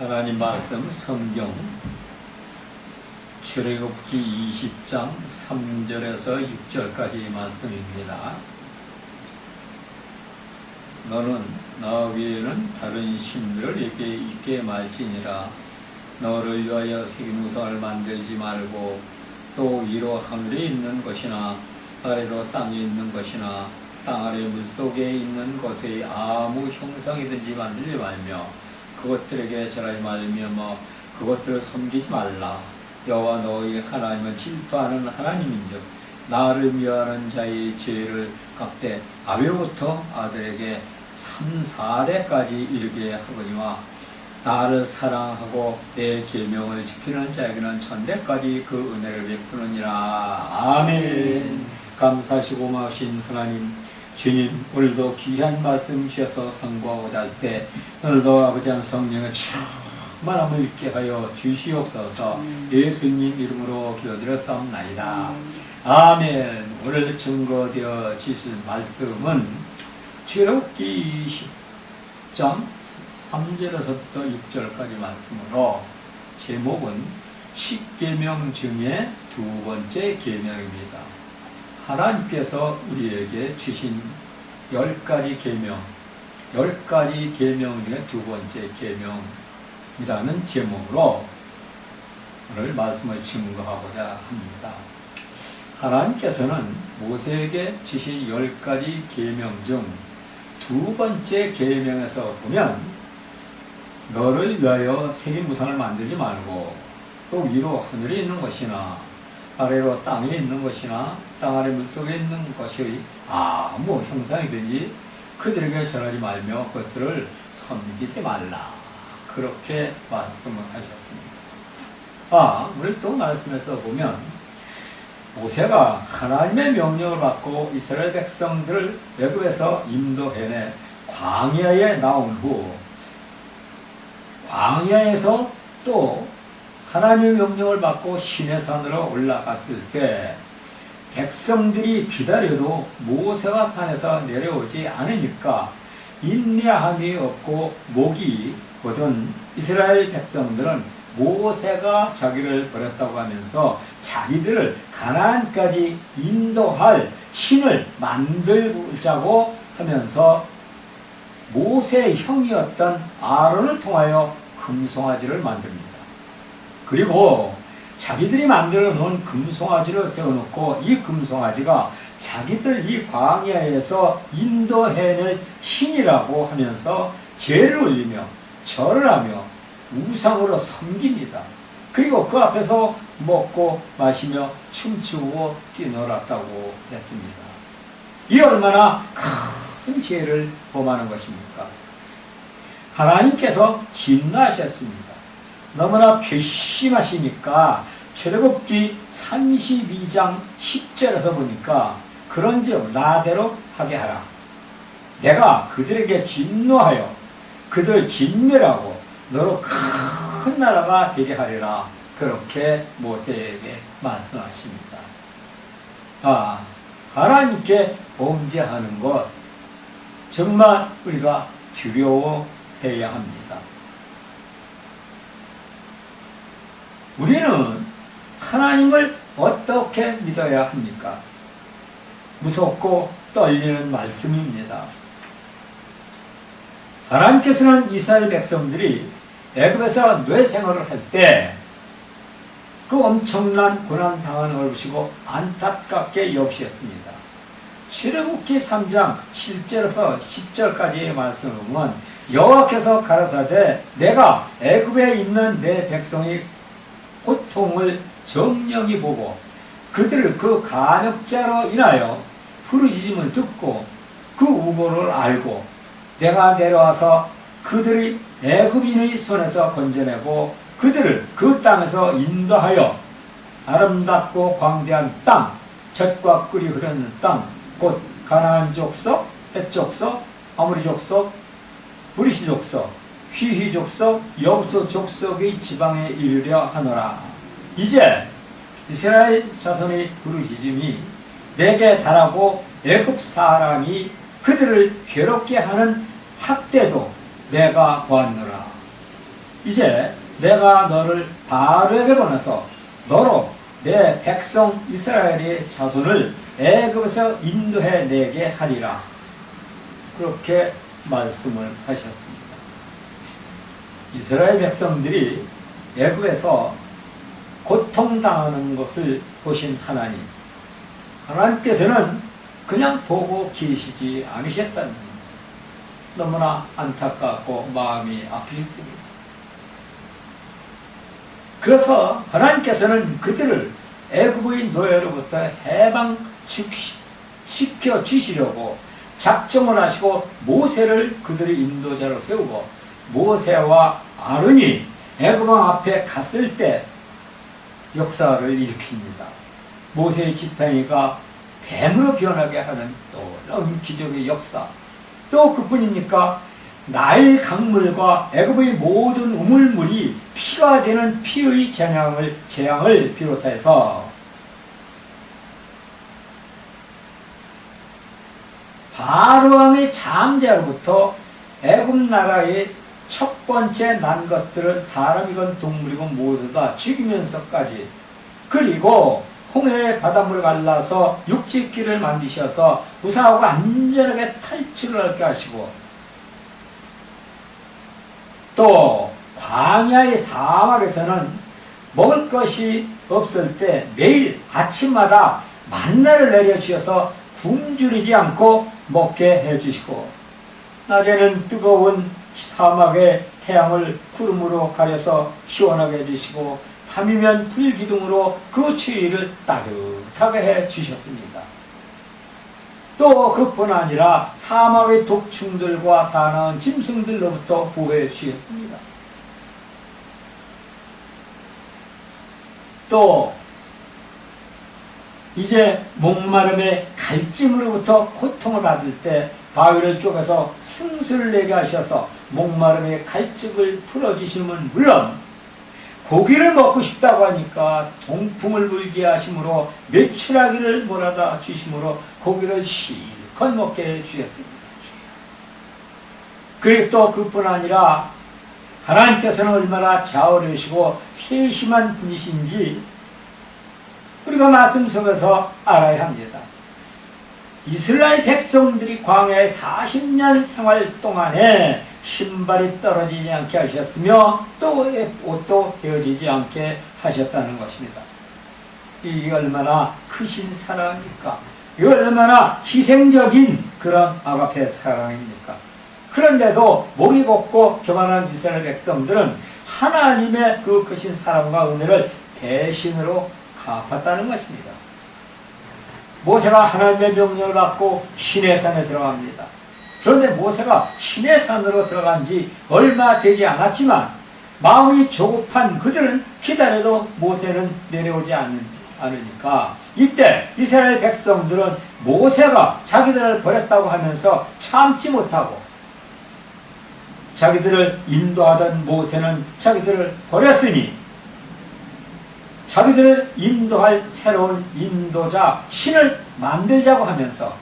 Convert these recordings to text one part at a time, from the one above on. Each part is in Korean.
하나님 말씀 성경 출애굽기 20장 3절에서 6절까지 말씀입니다. 너는 나 위에는 다른 신들을 이렇게 있게 말지니라 너를 위하여 세무상을 만들지 말고 또 위로 하늘에 있는 것이나 아래로 땅에 있는 것이나 땅 아래 물속에 있는 것의 아무 형상이든지 만들지 말며 그것들에게 절하지 말며 뭐 그것들을 섬기지 말라. 여호와 너희 하나님은 질투하는 하나님인즉 나를 미워하는 자의 죄를 갚되 아비로부터 아들에게 3, 4대까지 이르게 하거니와 나를 사랑하고 내 계명을 지키는 자에게는 천대까지 그 은혜를 베푸느니라. 아멘. 감사하시고 고마우신 하나님 주님 오늘도 귀한 말씀 주셔서 상고하고자 할때 오늘도 아버지 하나님 성령의 충만함을 있게 하여 주시옵소서. 예수님 이름으로 기도드렸사옵나이다. 아멘. 오늘 증거되어 주실 말씀은 출애굽기 20장 3절에서부터 6절까지 말씀으로 제목은 십계명 중에 두 번째 계명입니다. 하나님께서 우리에게 주신 열 가지 계명, 열 가지 계명 중에 두 번째 계명이라는 제목으로 오늘 말씀을 증거하고자 합니다. 하나님께서는 모세에게 주신 열 가지 계명 중 두 번째 계명에서 보면 너를 위하여 세계 무상을 만들지 말고 또 위로 하늘에 있는 것이나 아래로 땅에 있는 것이나 땅 아래 물속에 있는 것이 아무 형상이든지 그들에게 전하지 말며 그것들을 섬기지 말라 그렇게 말씀을 하셨습니다. 아, 우리 또 말씀에서 보면 모세가 하나님의 명령을 받고 이스라엘 백성들을 외국에서 인도해내 광야에 나온 후 광야에서 또 하나님의 명령을 받고 신의 산으로 올라갔을 때 백성들이 기다려도 모세가 산에서 내려오지 않으니까 인내함이 없고 목이 거든 이스라엘 백성들은 모세가 자기를 버렸다고 하면서 자기들을 가나안까지 인도할 신을 만들자고 하면서 모세의 형이었던 아론을 통하여 금송아지를 만듭니다. 그리고 자기들이 만들어 놓은 금송아지를 세워놓고 이 금송아지가 자기들 이 광야에서 인도해낼 신이라고 하면서 죄를 올리며 절을 하며 우상으로 섬깁니다. 그리고 그 앞에서 먹고 마시며 춤추고 뛰놀았다고 했습니다. 이 얼마나 큰 죄를 범하는 것입니까? 하나님께서 진노하셨습니다. 너무나 괘씸하시니까 출애굽기 32장 10절에서 보니까 그런즉 나대로 하게 하라. 내가 그들에게 진노하여 그들을 진멸하고 너로 큰 나라가 되게 하리라. 그렇게 모세에게 말씀하십니다. 아, 하나님께 범죄하는 것 정말 우리가 두려워해야 합니다. 우리는 하나님을 어떻게 믿어야 합니까? 무섭고 떨리는 말씀입니다. 하나님께서는 이스라엘 백성들이 애굽에서 뇌생활을 할 때 그 엄청난 고난 당하는 걸 보시고 안타깝게 역시했습니다. 출애굽기 3장 7절에서 10절까지의 말씀을 여호와께서 가라사대 내가 애굽에 있는 내 백성의 고통을 정령히 보고 그들을 그 간역자로 인하여 부르짖음을 듣고 그 우고를 알고 내가 내려와서 그들이 애굽인의 손에서 건져내고 그들을 그 땅에서 인도하여 아름답고 광대한 땅, 젖과 꿀이 흐르는 땅, 곧 가나안 족속, 헷 족속, 아무리 족속, 브리시 족속, 여우소 족속의 지방에 이르려 하노라. 이제 이스라엘 자손의 부르짖음이 내게 달하고 애굽 사람이 그들을 괴롭게 하는 학대도 내가 보았노라. 이제 내가 너를 바로에게 보내서 너로 내 백성 이스라엘의 자손을 애굽에서 인도해 내게 하리라. 그렇게 말씀을 하셨습니다. 이스라엘 백성들이 애굽에서 고통당하는 것을 보신 하나님. 하나님께서는 그냥 보고 계시지 않으셨다는. 너무나 안타깝고 마음이 아프겠습니다. 그래서 하나님께서는 그들을 애굽의 노예로부터 해방시켜 주시려고 작정을 하시고 모세를 그들의 인도자로 세우고 모세와 아론이 애굽왕 앞에 갔을 때 역사를 일으킵니다. 모세의 지팡이가 뱀으로 변하게 하는 놀라운 기적의 역사. 또 그뿐입니까? 나일 강물과 애굽의 모든 우물물이 피가 되는 피의 재앙을 재앙을 비롯해서 바로왕의 장자로부터 애굽 나라의 첫 번째 난 것들은 사람이건 동물이건 모두 다 죽이면서까지. 그리고 홍해의 바닷물을 갈라서 육지길을 만드셔서 무사하고 안전하게 탈출을 하게 하시고. 또 광야의 사막에서는 먹을 것이 없을 때 매일 아침마다 만나를 내려주셔서 굶주리지 않고 먹게 해주시고. 낮에는 뜨거운 사막의 태양을 구름으로 가려서 시원하게 해주시고 밤이면 불기둥으로 그 추위를 따뜻하게 해주셨습니다. 또 그뿐 아니라 사막의 독충들과 사나운 짐승들로부터 보호해 주셨습니다. 또 이제 목마름의 갈증으로부터 고통을 받을 때 바위를 쪼개서 생수를 내게 하셔서 목마름의 갈증을 풀어주시면 물론 고기를 먹고 싶다고 하니까 동풍을 불게 하심으로 매출하기를 몰아다 주심으로 고기를 실컷 먹게 해 주셨습니다. 그리고 또 그뿐 아니라 하나님께서는 얼마나 자어르시고 세심한 분이신지 우리가 말씀 속에서 알아야 합니다. 이스라엘 백성들이 광야에 40년 생활 동안에 신발이 떨어지지 않게 하셨으며 또 옷도 헤어지지 않게 하셨다는 것입니다. 이 얼마나 크신 사랑입니까? 이 얼마나 희생적인 그런 아가페 사랑입니까? 그런데도 목이 곱고 교만한 이스라엘 백성들은 하나님의 그 크신 사랑과 은혜를 배신으로 갚았다는 것입니다. 모세가 하나님의 명령을 받고 신의 산에 들어갑니다. 그런데 모세가 신의 산으로 들어간 지 얼마 되지 않았지만 마음이 조급한 그들은 기다려도 모세는 내려오지 않으니까. 이때 이스라엘 백성들은 모세가 자기들을 버렸다고 하면서 참지 못하고 자기들을 인도하던 모세는 자기들을 버렸으니 자기들을 인도할 새로운 인도자 신을 만들자고 하면서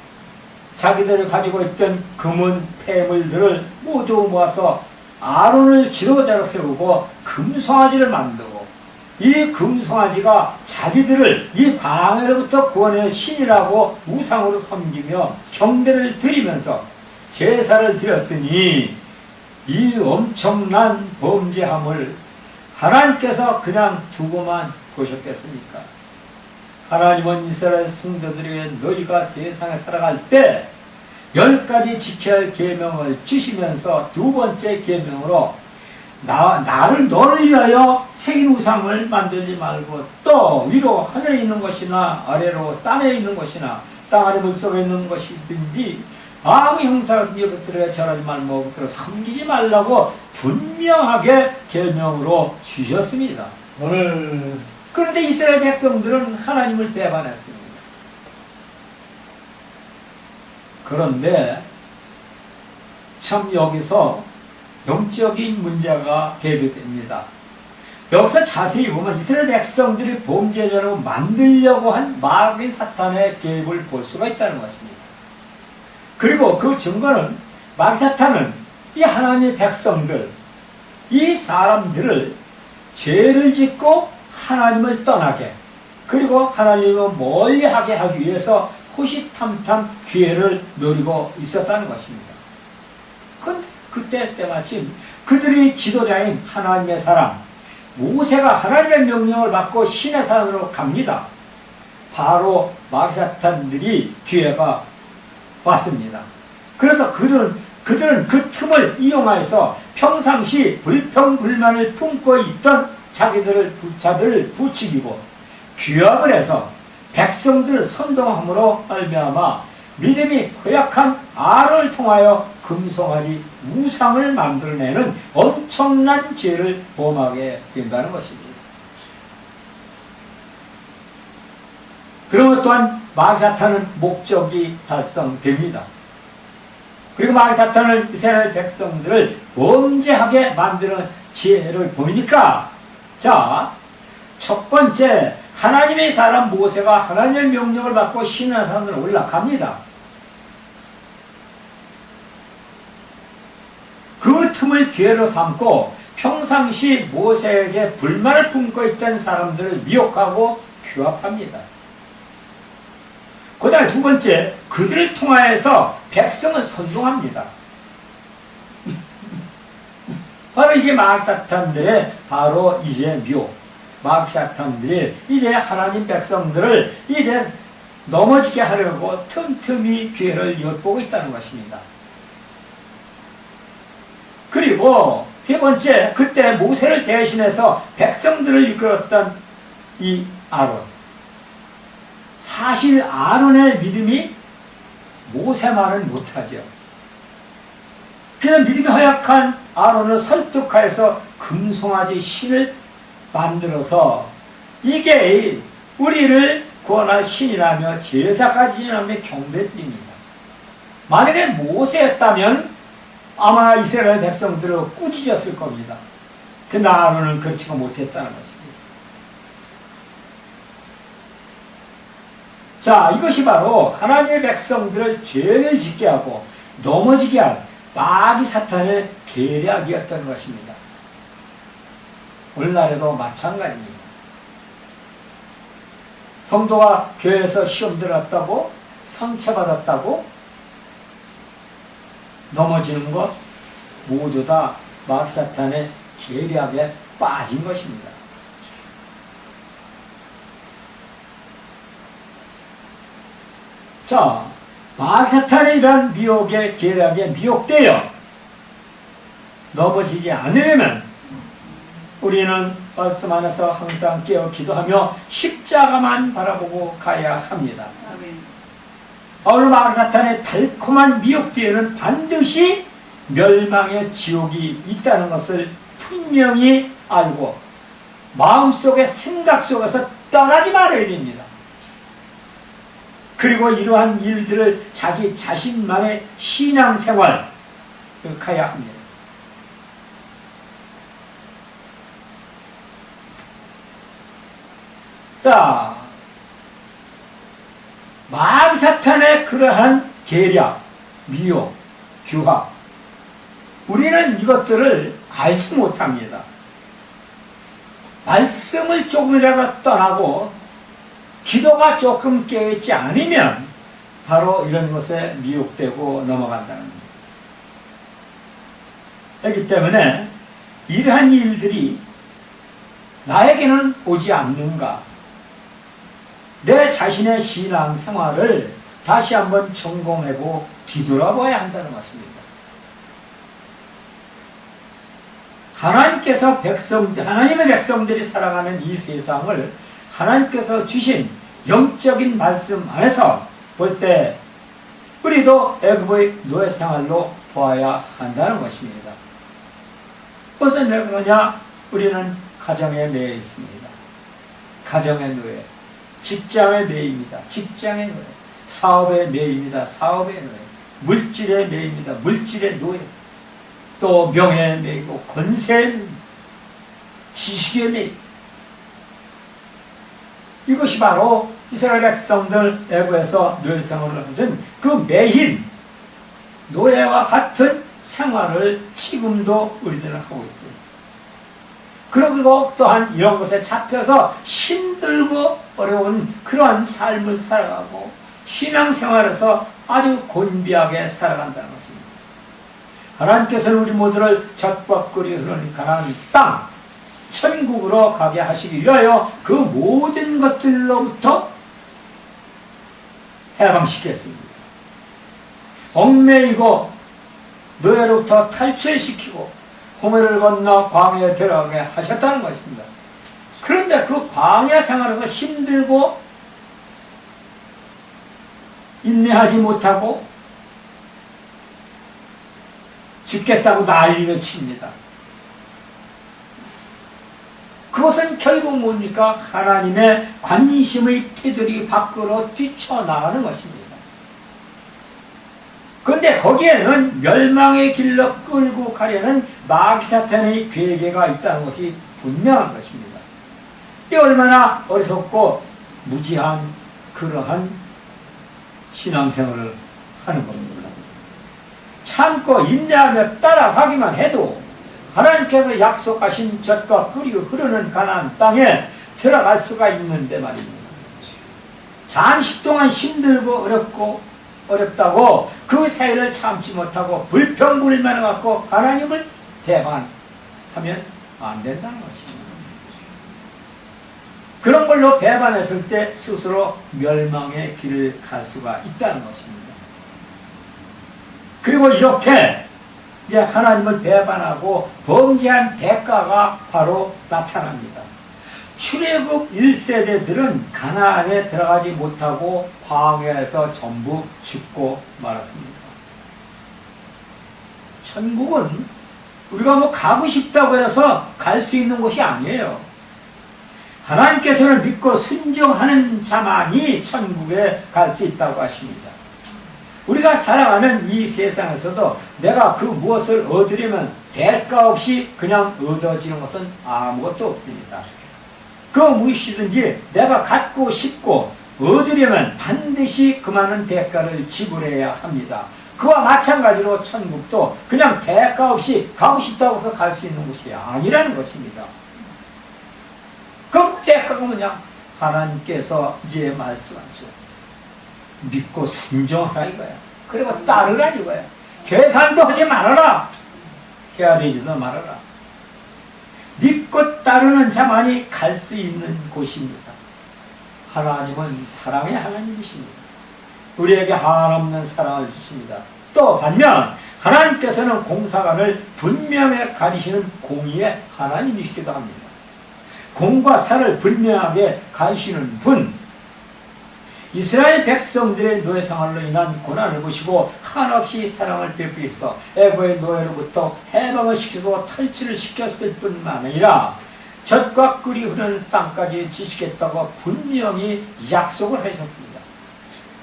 자기들을 가지고 있던 금은 폐물들을 모두 모아서 아론을 지도자로 세우고 금송아지를 만들고 이 금송아지가 자기들을 이 방해로부터 구원의 신이라고 우상으로 섬기며 경배를 드리면서 제사를 드렸으니 이 엄청난 범죄함을 하나님께서 그냥 두고만 보셨겠습니까? 하나님은 이스라엘 성도들에게 너희가 세상에 살아갈 때 열 가지 지켜야 할 계명을 주시면서 두 번째 계명으로 나, 나를 너를 위하여 새긴 우상을 만들지 말고 또 위로 하늘에 있는 것이나 아래로 땅에 있는 것이나 땅 아래 물속에 있는 것이든지 아무 형사가 이것들에 절하지 말고 그것들을 섬기지 말라고 분명하게 계명으로 주셨습니다. 오늘 그런데 이스라엘 백성들은 하나님을 배반했습니다. 그런데 참 여기서 영적인 문제가 대비됩니다. 여기서 자세히 보면 이스라엘 백성들이 범죄자로 만들려고 한 마귀 사탄의 개입을 볼 수가 있다는 것입니다. 그리고 그 증거는 마귀 사탄은 이 하나님의 백성들 이 사람들을 죄를 짓고 하나님을 떠나게 그리고 하나님을 멀리하게 하기 위해서 호시탐탐 기회를 노리고 있었다는 것입니다. 그, 그때 때마침 그들이 지도자인 하나님의 사람 모세가 하나님의 명령을 받고 신의 산으로 갑니다. 바로 마사탄들이 기회가 왔습니다. 그래서 그들은, 그들은 그 틈을 이용하여서 평상시 불평불만을 품고 있던 자기들을 부자들을 부추기고 규합을 해서 백성들을 선동함으로 말미암아 믿음이 허약한 아를 통하여 금송아지 우상을 만들어내는 엄청난 죄를 범하게 된다는 것입니다. 그런 것 또한 마사탄은 목적이 달성됩니다. 그리고 마사탄은 이스라엘 백성들을 범죄하게 만드는 지혜를 보이니까 자, 첫 번째 하나님의 사람 모세가 하나님의 명령을 받고 신화산으로 올라갑니다. 그 틈을 기회로 삼고 평상시 모세에게 불만을 품고 있던 사람들을 미혹하고 규합합니다. 그 다음에 두 번째, 그들을 통하여서 백성을 선동합니다. 바로 이게 마사탄들의 바로 이제 묘. 마사탄들이 이제 하나님 백성들을 이제 넘어지게 하려고 틈틈이 기회를 엿보고 있다는 것입니다. 그리고 세 번째, 그때 모세를 대신해서 백성들을 이끌었던 이 아론. 사실 아론의 믿음이 모세만은 못하죠. 그냥 믿음이 허약한 아론을 설득하여서 금송아지 신을 만들어서 이게 우리를 구원할 신이라며 제사까지 지나며 경배드립니다. 만약에 모세였다면 아마 이스라엘 백성들을 꾸짖었을 겁니다. 근데 아론은 그렇지가 못했다는 것입니다. 자, 이것이 바로 하나님의 백성들을 죄를 짓게 하고 넘어지게 한 마귀 사탄의 계략이었던 것입니다. 오늘날에도 마찬가지입니다. 성도가 교회에서 시험 들었다고 상처받았다고 넘어지는 것 모두 다 마귀 사탄의 계략에 빠진 것입니다. 자, 마사탄의 이런 미혹의 계략에 미혹되어 넘어지지 않으려면 우리는 말씀 안에서 항상 깨어 기도하며 십자가만 바라보고 가야 합니다. 오늘 마사탄의 달콤한 미혹 뒤에는 반드시 멸망의 지옥이 있다는 것을 분명히 알고 마음속의 생각 속에서 떠나지 말아야 됩니다. 그리고 이러한 일들을 자기 자신만의 신앙생활 가야 합니다. 자, 마음사탄의 그러한 계략, 미혹, 규합 우리는 이것들을 알지 못합니다. 말씀을 조금이라도 떠나고 기도가 조금 깨있지 않으면 바로 이런 것에 미혹되고 넘어간다는 겁니다. 그렇기 때문에 이러한 일들이 나에게는 오지 않는가? 내 자신의 신앙 생활을 다시 한번 점검하고 뒤돌아봐야 한다는 것입니다. 하나님께서 백성, 하나님의 백성들이 살아가는 이 세상을 하나님께서 주신 영적인 말씀 안에서 볼 때 우리도 애굽의 노예 생활로 보아야 한다는 것입니다. 무슨 왜 그러냐? 우리는 가정에 매여 있습니다. 가정의 노예, 직장의 매입니다. 직장의 노예, 사업의 매입니다. 사업의 노예, 물질의 매입니다. 물질의 노예, 또 명예의 매이고 권세, 지식의 매. 이것이 바로 이스라엘 백성들 애고에서 노예 생활을 하던 그 매인 노예와 같은 생활을 지금도 우리들은 하고 있고 그리고 또한 이런 것에 잡혀서 힘들고 어려운 그러한 삶을 살아가고 신앙생활에서 아주 곤비하게 살아간다는 것입니다. 하나님께서는 우리 모두를 젖밥거리 흐르는 가나안 땅 천국으로 가게 하시기 위하여 그 모든 것들로부터 해방시켰습니다. 얽매이고 노예로부터 탈출시키고 홍해를 건너 광야에 들어가게 하셨다는 것입니다. 그런데 그 광야 생활에서 힘들고 인내하지 못하고 죽겠다고 난리를 칩니다. 그것은 결국 뭡니까? 하나님의 관심의 테두리 밖으로 뛰쳐나가는 것입니다. 그런데 거기에는 멸망의 길로 끌고 가려는 마귀사탄의 괴계가 있다는 것이 분명한 것입니다. 이 얼마나 어리석고 무지한 그러한 신앙생활을 하는 겁니다. 참고 인내하며 따라가기만 해도 하나님께서 약속하신 젖과 꿀이 흐르는 가나안 땅에 들어갈 수가 있는데 말입니다. 잠시 동안 힘들고 어렵고 어렵다고 그 사이를 참지 못하고 불평불만을 갖고 하나님을 대반하면 안 된다는 것입니다. 그런 걸로 배반했을 때 스스로 멸망의 길을 갈 수가 있다는 것입니다. 그리고 이렇게 이제 하나님을 배반하고 범죄한 대가가 바로 나타납니다. 출애굽 1세대들은 가나안에 들어가지 못하고 광야에서 전부 죽고 말았습니다. 천국은 우리가 뭐 가고 싶다고 해서 갈 수 있는 곳이 아니에요. 하나님께서는 믿고 순종하는 자만이 천국에 갈 수 있다고 하십니다. 우리가 살아가는 이 세상에서도 내가 그 무엇을 얻으려면 대가 없이 그냥 얻어지는 것은 아무것도 없습니다. 그 무엇이든지 내가 갖고 싶고 얻으려면 반드시 그 많은 대가를 지불해야 합니다. 그와 마찬가지로 천국도 그냥 대가 없이 가고 싶다고 해서 갈 수 있는 곳이 아니라는 것입니다. 그 대가가 뭐냐? 하나님께서 이제 말씀하죠. 믿고 순종하라 이거야. 그리고 따르라 이거야. 계산도 하지 말아라. 되지도 말아라. 믿고 따르는 자만이 갈 수 있는 곳입니다. 하나님은 사랑의 하나님이십니다. 우리에게 한없는 사랑을 주십니다. 또 반면 하나님께서는 공사관을 분명히 가리시는 공의의 하나님이시기도 합니다. 공과 사를 분명하게 가리시는 분, 이스라엘 백성들의 노예 생활로 인한 고난을 보시고 한없이 사랑을 베푸셔서 애고의 노예로부터 해방을 시키고 탈출을 시켰을 뿐만 아니라 젖과 꿀이 흐르는 땅까지 지시겠다고 분명히 약속을 하셨습니다.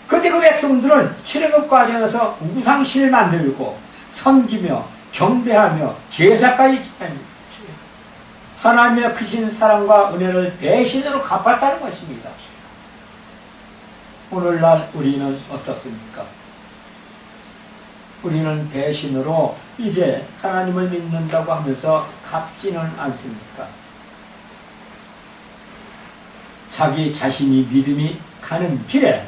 그때 그 백성들은 출애굽 과정에서 우상신을 만들고 섬기며 경배하며 제사까지 지냅니다. 하나님의 크신 사랑과 은혜를 배신으로 갚았다는 것입니다. 오늘날 우리는 어떻습니까? 우리는 배신으로 이제 하나님을 믿는다고 하면서 갚지는 않습니까? 자기 자신이 믿음이 가는 길에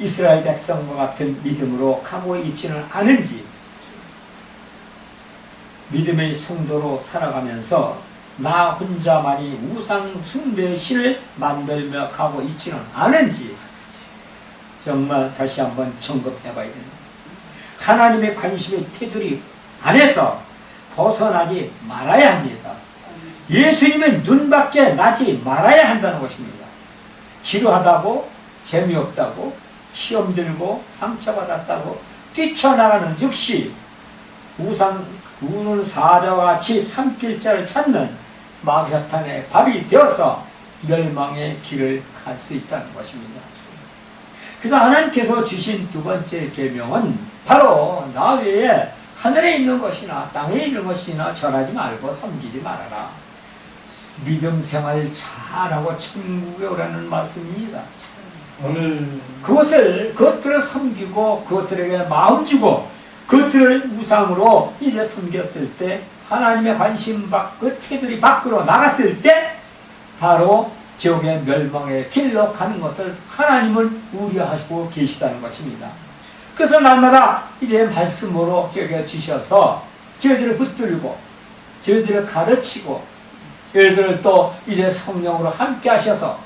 이스라엘 백성과 같은 믿음으로 가고 있지는 않은지 믿음의 성도로 살아가면서 나 혼자만이 우상 숭배의 신을 만들며 가고 있지는 않은지 정말 다시 한번 점검해 봐야 됩니다. 하나님의 관심의 테두리 안에서 벗어나지 말아야 합니다. 예수님의 눈밖에 나지 말아야 한다는 것입니다. 지루하다고, 재미없다고, 시험 들고, 상처받았다고, 뛰쳐나가는 즉시 우상, 우는 사자와 같이 삼킬 자를 찾는 마귀사탄의 밥이 되어서 멸망의 길을 갈 수 있다는 것입니다. 그래서 하나님께서 주신 두 번째 계명은 바로 나 외에 하늘에 있는 것이나 땅에 있는 것이나 전하지 말고 섬기지 말아라. 믿음 생활 잘하고 천국에 오라는 말씀입니다. 오늘 그것을 그것들을 섬기고 그것들에게 마음 주고 그것들을 우상으로 이제 섬겼을 때 하나님의 관심 밖 그 태들이 밖으로 나갔을 때 바로 지옥의 멸망의 길로 가는 것을 하나님은 우려하시고 계시다는 것입니다. 그래서 날마다 이제 말씀으로 저희가 주셔서 저희들을 붙들고 저희들을 가르치고 저희들을 또 이제 성령으로 함께 하셔서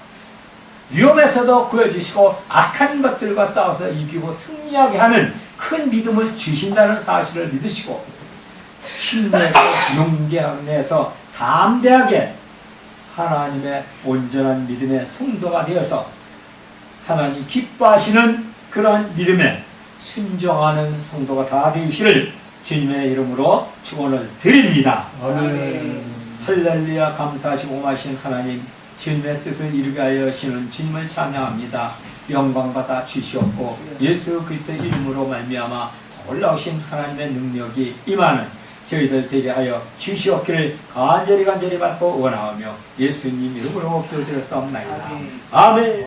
위험에서도 구해주시고 악한 것들과 싸워서 이기고 승리하게 하는 큰 믿음을 주신다는 사실을 믿으시고 힘내서 용기내서 담대하게 하나님의 온전한 믿음의 성도가 되어서 하나님 기뻐하시는 그러한 믿음에 순종하는 성도가 다 되시를 주님의 이름으로 축원을 드립니다. 아멘. 할렐루야 감사하시고 고마신 하나님 주님의 뜻을 이루게 하여 주시는 주님을 찬양합니다. 영광 받아 주시옵고 예수 그리스도 이름으로 말미암아 올라오신 하나님의 능력이 임하는 저희들 되게 하여 주시옵기를 간절히 간절히 받고 원하오며 예수님 이름으로 기도드렸사옵나이다. 아멘.